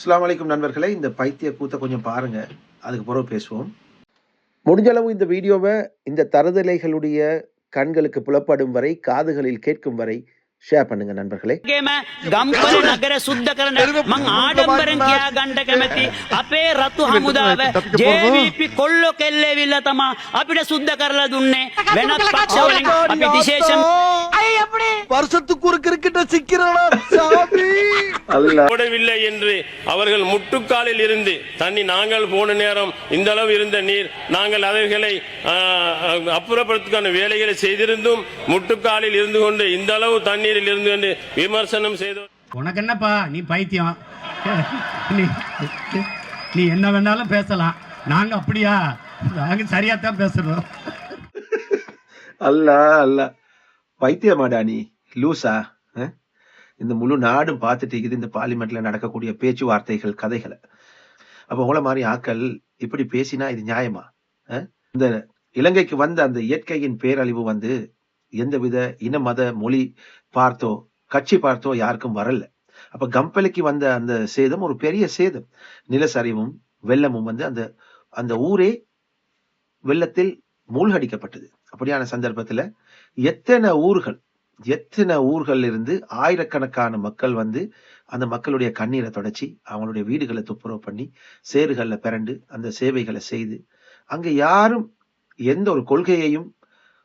அஸ்லாம் வலைக்கும் நண்பர்களே இந்த பைத்திய கூத்த கொஞ்சம் பாருங்க. அதுக்கு பிறகு பேசுவோம். முடிஞ்சளவு இந்த வீடியோவை இந்த தரதலைகளுடைய கண்களுக்கு புலப்படும் வரை காதுகளில் கேட்கும் வரை ஷேர் பண்ணுங்க நண்பர்களே වගේම ගම්පල නගර සුද්ධ කරන මං ආඩම්බරෙන් කියා ගණ්ඩ කැමැති අපේ රතු හමුදාව ජේවීපි කොල්ලො කෙල්ලෙවිල්ල තමා අපිට සුද්ධ කරලා දුන්නේ වෙනත් පක්ෂවලින් අපි විශේෂම வருஷத்துக்கு ஒரு கிரிக்கெட்ட சிக்கிறானா சாமி அல்ல போடவில்லை என்று அவர்கள் முட்டுக்காலில் இருந்து தண்ணி நாங்கள் போன நேரம் இந்த அளவு இருந்த நீர் நாங்கள் அவைகளை ஆ, அப்புறப்படுத்துக்கான வேலைகளை செய்திருந்தும் முட்டுக்காலில் இருந்து கொண்டு இந்த அளவு தண்ணீரில் இருந்து விமர்சனம் செய்தோம் உனக்கு என்னப்பா நீ பைத்தியம். நீ நீ என்ன வேணாலும் பேசலாம். நாங்க அப்படியா? நாங்க சரியா தான் பேசுறோம். அல்ல அல்ல. பைத்தியமாடா நீ. லூசா? இந்த முழு நாடும் பார்த்துட்டு இருக்குது இந்த பார்லிமெண்ட்ல நடக்கக்கூடிய பேச்சுவார்த்தைகள் கதைகளை. அப்ப உங்களை மாதிரி ஆக்கள் இப்படி பேசினா இது நியாயமா? இந்த இலங்கைக்கு வந்த அந்த இயற்கையின் பேரழிவு வந்து எந்தவித இன மத மொழி பார்த்தோ கட்சி பார்த்தோ யாருக்கும் வரல. அப்ப கம்பெலிக்கு வந்த அந்த சேதம் ஒரு பெரிய சேதம். நிலசரிவும் வெள்ளமும் வந்து அந்த அந்த ஊரே வெள்ளத்தில் மூழ்கடிக்கப்பட்டது. அப்படியான சந்தர்ப்பத்துல எத்தனை ஊர்கள் எத்தனை ஊர்கள் இருந்து ஆயிரக்கணக்கான மக்கள் வந்து அந்த மக்களுடைய கண்ணீரை தொடச்சி அவங்களுடைய வீடுகளை துப்புரவு பண்ணி சேறுகளில் பிறண்டு அந்த சேவைகளை செய்து அங்க யாரும் எந்த ஒரு கொள்கையையும்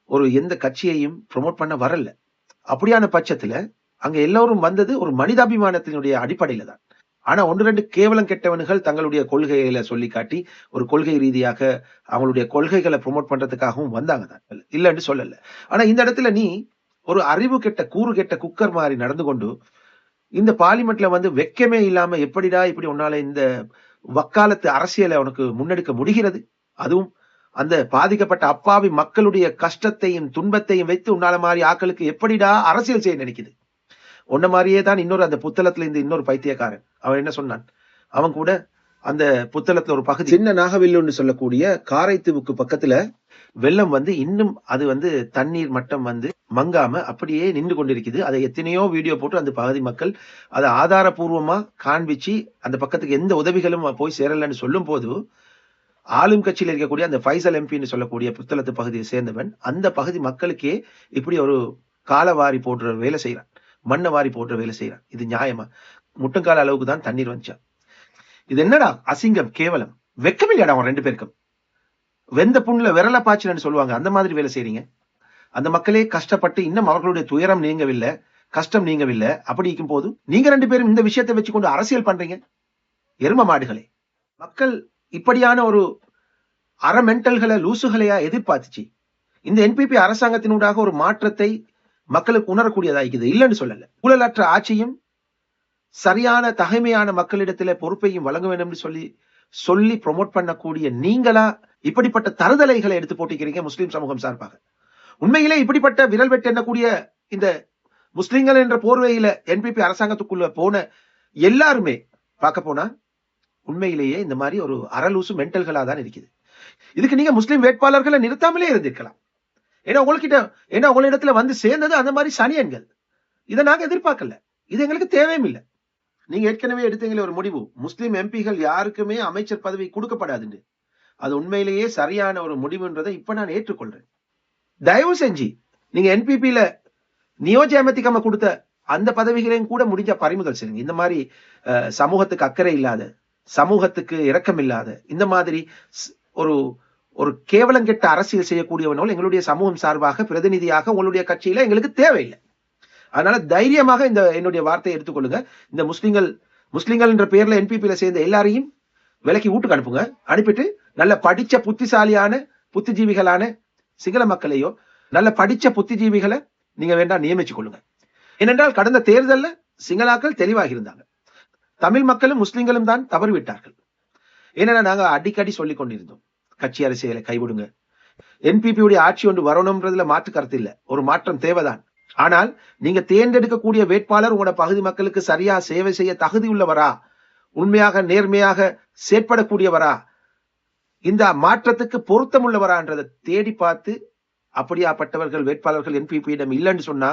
ஒரு எந்த கட்சியையும் ப்ரொமோட் பண்ண வரல. அப்படியான பட்சத்துல அங்க எல்லோரும் வந்தது ஒரு மனிதாபிமானத்தினுடைய அடிப்படையில தான். ஆனா ஒன்று ரெண்டு கேவலம் கெட்டவனுகள் தங்களுடைய கொள்கைகளை சொல்லி காட்டி ஒரு கொள்கை ரீதியாக அவங்களுடைய கொள்கைகளை ப்ரொமோட் பண்றதுக்காகவும் வந்தாங்க தான். இல்லைன்னு சொல்லல. ஆனா இந்த இடத்துல நீ ஒரு அறிவு கெட்ட கூறு கெட்ட குக்கர் மாதிரி நடந்து கொண்டு இந்த பார்லிமெண்ட்ல வந்து வெக்கமே இல்லாம எப்படிடா இப்படி உன்னால இந்த வக்காலத்து அரசியலை உனக்கு முன்னெடுக்க முடிகிறது? அதுவும் அந்த பாதிக்கப்பட்ட அப்பாவி மக்களுடைய கஷ்டத்தையும் துன்பத்தையும் வைத்து உன்னால மாதிரி ஆக்களுக்கு எப்படிடா அரசியல் செய்ய நினைக்குது? உன்ன மாதிரியே தான் இன்னொரு அந்த புத்தளத்துல இருந்து இன்னொரு பைத்தியக்காரன். அவன் என்ன சொன்னான்? அவன் கூட அந்த புத்தளத்துல ஒரு பகுதி. சின்ன நாகவில்லுன்னு சொல்லக்கூடிய காரைத்தீவுக்கு பக்கத்துல வெள்ளம் வந்து இன்னும் அது வந்து தண்ணீர் மட்டம் வந்து மங்காம அப்படியே நின்று கொண்டிருக்குது. அதை எத்தனையோ வீடியோ போட்டு அந்த பகுதி மக்கள் அதை ஆதாரபூர்வமா காண்பிச்சு அந்த பக்கத்துக்கு எந்த உதவிகளும் போய் சேரலன்னு சொல்லும் போது ஆளும் கட்சியில் இருக்கக்கூடிய அந்த ஃபைசல் எம்பின்னு சொல்லக்கூடிய புத்தளத்து பகுதியை சேர்ந்தவன் அந்த பகுதி மக்களுக்கே இப்படி ஒரு காலவாரி போடுற வேலை செய்யறான் மண்ணை வாரி போடுற வேலை செய்யறான் இது நியாயமா? முட்டங்கால அளவுக்கு தான் தண்ணீர் வந்துச்சான் இது என்னடா? அசிங்கம் கேவலம். வெக்கமில்லையாடா அவன் ரெண்டு பேருக்கும்? வெந்த புண்ணுல விரல பாய்ச்சலன்னு சொல்லுவாங்க. அந்த மாதிரி வேலை செய்றீங்க. அந்த மக்களே கஷ்டப்பட்டு இன்னும் அவர்களுடைய துயரம் நீங்கவில்லை கஷ்டம் நீங்கவில்லை. அப்படி இருக்கும் போது நீங்க ரெண்டு பேரும் இந்த விஷயத்தை வச்சுக்கொண்டு அரசியல் பண்றீங்க? எரும மாடுகளே. மக்கள் இப்படியான ஒரு அற மென்டல்களை லூசுகளையா எதிர்பார்த்துச்சு. இந்த என்பிபி அரசாங்கத்தினூடாக ஒரு மாற்றத்தை மக்களுக்கு உணரக்கூடியதாகிக்குது. இல்லைன்னு சொல்லல. ஊழலற்ற ஆட்சியும் சரியான தகைமையான மக்களிடத்துல பொறுப்பையும் வழங்க வேண்டும் சொல்லி சொல்லி ப்ரொமோட் பண்ணக்கூடிய நீங்களா இப்படிப்பட்ட தருதலைகளை எடுத்து போட்டிக்கிறீங்க முஸ்லீம் சமூகம் சார்பாக. உண்மையிலே இப்படிப்பட்ட விரல் வெட்டு எண்ணக்கூடிய இந்த முஸ்லிம்கள் என்ற போர்வையில என்பிபி அரசாங்கத்துக்குள்ள போன எல்லாருமே பார்க்க போனா உண்மையிலேயே இந்த மாதிரி ஒரு அறலூசு மென்டல்களாக தான் இருக்குது. இதுக்கு நீங்க முஸ்லீம் வேட்பாளர்களை நிறுத்தாமலே இருந்திருக்கலாம். ஏன்னா உங்ககிட்ட ஏன்னா உங்களிடத்துல வந்து சேர்ந்தது அந்த மாதிரி சனியன்கள். இதை நாங்க எதிர்பார்க்கல. இது எங்களுக்கு தேவையும் இல்லை. நீங்க ஏற்கனவே எடுத்தீங்களே ஒரு முடிவு. முஸ்லீம் எம்பிகள் யாருக்குமே அமைச்சர் பதவி கொடுக்கப்படாதுன்னு. அது உண்மையிலேயே சரியான ஒரு முடிவுன்றதை இப்ப நான் ஏற்றுக்கொள்றேன். தயவு செஞ்சு நீங்க என்பிபியில நியோஜாமத்திகம கொடுத்த அந்த பதவிகளையும் கூட முடிஞ்ச பறிமுதல் செய்யுங்க. இந்த மாதிரி சமூகத்துக்கு அக்கறை இல்லாத சமூகத்துக்கு இரக்கமில்லாத இந்த மாதிரி ஒரு ஒரு கேவலங்கெட்ட அரசியல் செய்யக்கூடியவனோல் எங்களுடைய சமூகம் சார்பாக பிரதிநிதியாக உங்களுடைய கட்சியில எங்களுக்கு தேவையில்லை. அதனால தைரியமாக இந்த என்னுடைய வார்த்தையை எடுத்துக்கொள்ளுங்க. இந்த முஸ்லிம்கள் முஸ்லிம்கள் என்ற பேர்ல என்பிபியில சேர்ந்த எல்லாரையும் விலக்கி வீட்டுக்கு அனுப்புங்க. அனுப்பிட்டு நல்ல படிச்ச புத்திசாலியான புத்திஜீவிகளான சிங்கள மக்களையோ நல்ல படிச்ச புத்திஜீவிகளை நீங்க வேண்டாம் நியமிச்சு கொள்ளுங்க ஏனென்றால் கடந்த தேர்தலில் சிங்களாக்கள் தெளிவாக இருந்தாங்க. தமிழ் மக்களும் முஸ்லிம்களும் தான் தவறிவிட்டார்கள். ஏன்னா நாங்க அடிக்கடி சொல்லிக் கொண்டிருந்தோம் கட்சி அரசியலை கைவிடுங்க. என்பிபியுடைய ஆட்சி ஒன்று வரணும்ன்றதுல மாற்று கருத்து இல்லை ஒரு மாற்றம் தேவைதான். ஆனால் நீங்க தேர்ந்தெடுக்கக்கூடிய வேட்பாளர் உங்களோட பகுதி மக்களுக்கு சரியா சேவை செய்ய தகுதி உள்ளவரா? உண்மையாக நேர்மையாக செயற்படக்கூடியவரா? இந்த மாற்றத்துக்கு பொருத்தம் உள்ளவரான்றதை தேடி பார்த்து அப்படியாப்பட்டவர்கள் வேட்பாளர்கள் என்பிபியிடம் இல்லைன்னு சொன்னா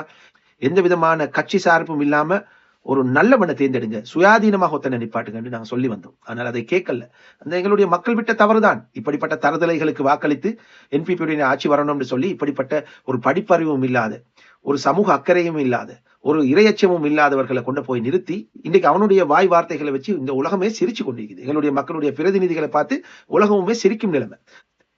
எந்த விதமான கட்சி சார்பும் இல்லாம ஒரு நல்லவனை தேர்ந்தெடுங்க. சுயாதீனமாக ஒத்தனை நிப்பாட்டுங்கன்னு நாங்க சொல்லி வந்தோம். ஆனால் அதை கேட்கல. அந்த எங்களுடைய மக்கள் விட்ட தவறுதான். இப்படிப்பட்ட தரதலைகளுக்கு வாக்களித்து என்பிபியுடைய ஆட்சி வரணும்னு சொல்லி இப்படிப்பட்ட ஒரு படிப்பறிவும் இல்லாத ஒரு சமூக அக்கறையும் இல்லாத ஒரு இரையச்சமும் இல்லாதவர்களை கொண்டு போய் நிறுத்தி இன்னைக்கு அவனுடைய வாய் வார்த்தைகளை வச்சு இந்த உலகமே சிரிச்சு கொண்டிருக்குது. எங்களுடைய மக்களுடைய பிரதிநிதிகளை பார்த்து உலகமுமே சிரிக்கும் நிலைமை.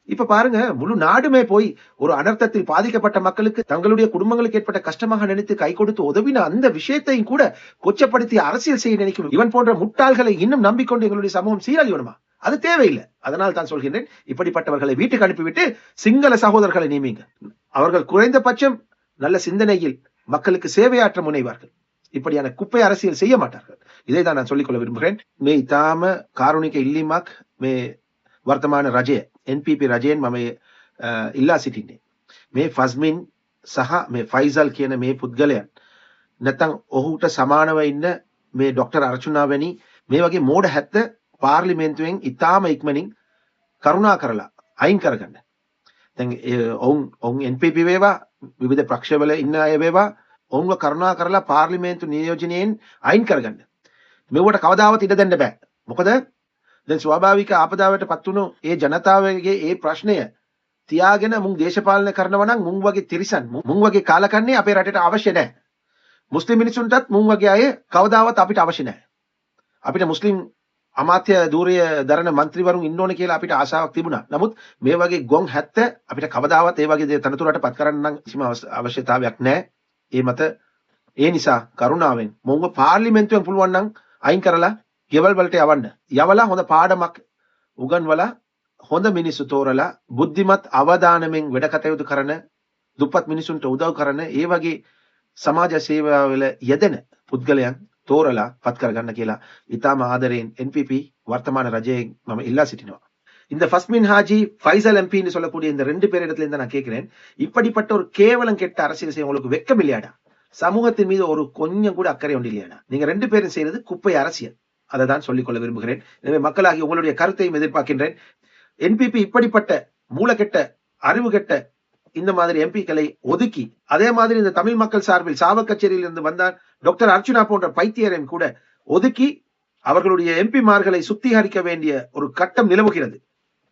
இப்ப பாருங்க முழு நாடுமே போய் ஒரு அனர்த்தத்தில் பாதிக்கப்பட்ட மக்களுக்கு தங்களுடைய குடும்பங்களுக்கு ஏற்பட்ட கஷ்டமாக நினைத்து கை கொடுத்து உதவின அந்த விஷயத்தையும் கூட கொச்சப்படுத்தி அரசியல் செய்ய நினைக்கணும் இவன் போன்ற முட்டாள்களை இன்னும் நம்பிக்கொண்டு எங்களுடைய சமூகம் சீரழியணுமா? அது தேவையில்லை. அதனால் தான் சொல்கின்றேன் இப்படிப்பட்டவர்களை வீட்டுக்கு அனுப்பிவிட்டு சிங்கள சகோதரர்களை நியமிங்க. அவர்கள் குறைந்தபட்சம் நல்ல சிந்தனையில் மக்களுக்கு சேவையாற்ற முனைவார்கள். இப்படியான குப்பை அரசியல் செய்ய மாட்டார்கள். இதை தான் நான் சொல்லிக்கொள்ள விரும்புகிறேன். மே தாம காரணிக்க இல்லிமாக் மே වර්තමාන රජය NPP රජයෙන් මම අ, ඉල්ලා සිටින්නේ. මේ ෆස්මින් සහ මේ ෆයිසල් කියන මේ පුද්ගලයන් නැත්තම් ඔහුට සමානව ඉන්න මේ ඩොක්ටර් අර්චුනා වැනි මේ වගේ මෝඩ හැත්ත පාර්ලිමේන්තුවෙන් ඉතාම ඉක්මනින් කරුණා කරලා අයින් කරගන්න. දැන් ඒ ඔවුන් ඔවුන් NPP වේවා විවිධ පක්ෂවල ඉන්න අය වේවා ඔවුන්ව කරුණා කරලා පාර්ලිමේන්තු නියෝජනයෙන් අයින් කරගන්න. මෙවට කවදාවත් ඉඩ දෙන්න බෑ. මොකද දැන් ස්වාභාවික ආපදාවට පත් වුණු ඒ ජනතාවගේ ඒ ප්‍රශ්නය තියාගෙන මුන් දේශපාලනය කරනවා නම් මුන් වගේ තිරිසන් මුන් මුන් වගේ කාලකන්ණි අපේ රටට අවශ්‍ය නැහැ මුස්ලිම් මිනිසුන්ටත් මුන් වගේ අය කවදාවත් අපිට අවශ්‍ය නැහැ අපිට මුස්ලිම් අමාත්‍ය ධූරය දරන මන්ත්‍රීවරුන් ඉන්න ඕන කියලා අපිට ආශාවක් තිබුණා. නමුත් මේ වගේ ගොන් 70 අපිට කවදාවත් ඒ වගේ දේ තනතුරට පත් කරන්න නම් කිසිම අවශ්‍ය- අවශ්‍යතාවයක් නැහැ. ඒ මත ඒ නිසා කරුණාවෙන් මොන්ව පාර්ලිමේන්තුවෙන් පුළුවන් නම් අයින් කරලා ගෙවල් වලට යවන්න. යවලා හොඳ පාඩමක් උගන්වලා හොඳ මිනිස්සු තෝරලා බුද්ධිමත් අවදානමෙන් වැඩ කටයුතු කරන දුප්පත් මිනිසුන්ට උදව් කරන ඒ වගේ සමාජ සේවාවල යෙදෙන පුද්ගලයන් තෝරලා පත් කරගන්න කියලා ඉතාම ආදරයෙන් NPP வர்த்தமான ரஜயை நம்ம இல்லா சிட்டினோம் இந்த ஃபஸ்மின் ஹாஜி ஃபைசல் எம்பின்னு சொல்லக்கூடிய இந்த ரெண்டு பேரிடத்துல இருந்து நான் கேட்கிறேன் இப்படிப்பட்ட ஒரு கேவலம் கெட்ட அரசியல் செய்ய உங்களுக்கு வெக்கம் இல்லையாடா சமூகத்தின் மீது ஒரு கொஞ்சம் கூட அக்கறை ஒன்று இல்லையாடா நீங்க ரெண்டு பேரும் செய்யறது குப்பை அரசியல் அதை தான் சொல்லிக்கொள்ள விரும்புகிறேன். எனவே மக்களாகி உங்களுடைய கருத்தையும் எதிர்பார்க்கின்றேன். என்பிபி இப்படிப்பட்ட மூலக்கெட்ட அறிவு கெட்ட இந்த மாதிரி எம்பிக்களை ஒதுக்கி அதே மாதிரி இந்த தமிழ் மக்கள் சார்பில் சாவக்கச்சேரியில் இருந்து வந்தார் டாக்டர் அர்ச்சுனா போன்ற பைத்தியரையும் கூட ஒதுக்கி அவர்களுடைய எம்பிமார்களை சுத்திகரிக்க வேண்டிய ஒரு கட்டம் நிலவுகிறது.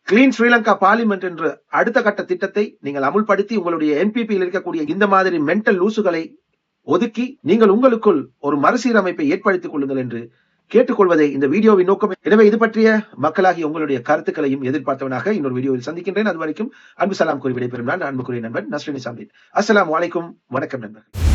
கிளீன் ஸ்ரீலங்கா பார்லிமெண்ட் என்ற அடுத்த கட்ட திட்டத்தை நீங்கள் அமுல்படுத்தி உங்களுடைய என்பிபியில் இருக்கக்கூடிய இந்த மாதிரி மென்டல் லூசுகளை ஒதுக்கி நீங்கள் உங்களுக்குள் ஒரு மறுசீரமைப்பை ஏற்படுத்திக் கொள்ளுங்கள் என்று கேட்டுக்கொள்வதே இந்த வீடியோவின் நோக்கம். எனவே இது பற்றிய மக்களாகி உங்களுடைய கருத்துக்களையும் எதிர்பார்த்தவனாக இன்னொரு வீடியோவில் சந்திக்கின்றேன். அது வரைக்கும் அன்பு சலாம் கூறி விடைபெறும் நான் அன்புக்குரிய நண்பன் நஸ்ரின் சாம்பின் அஸ்லாம் வலைக்கும் வணக்கம் நண்பர்கள்.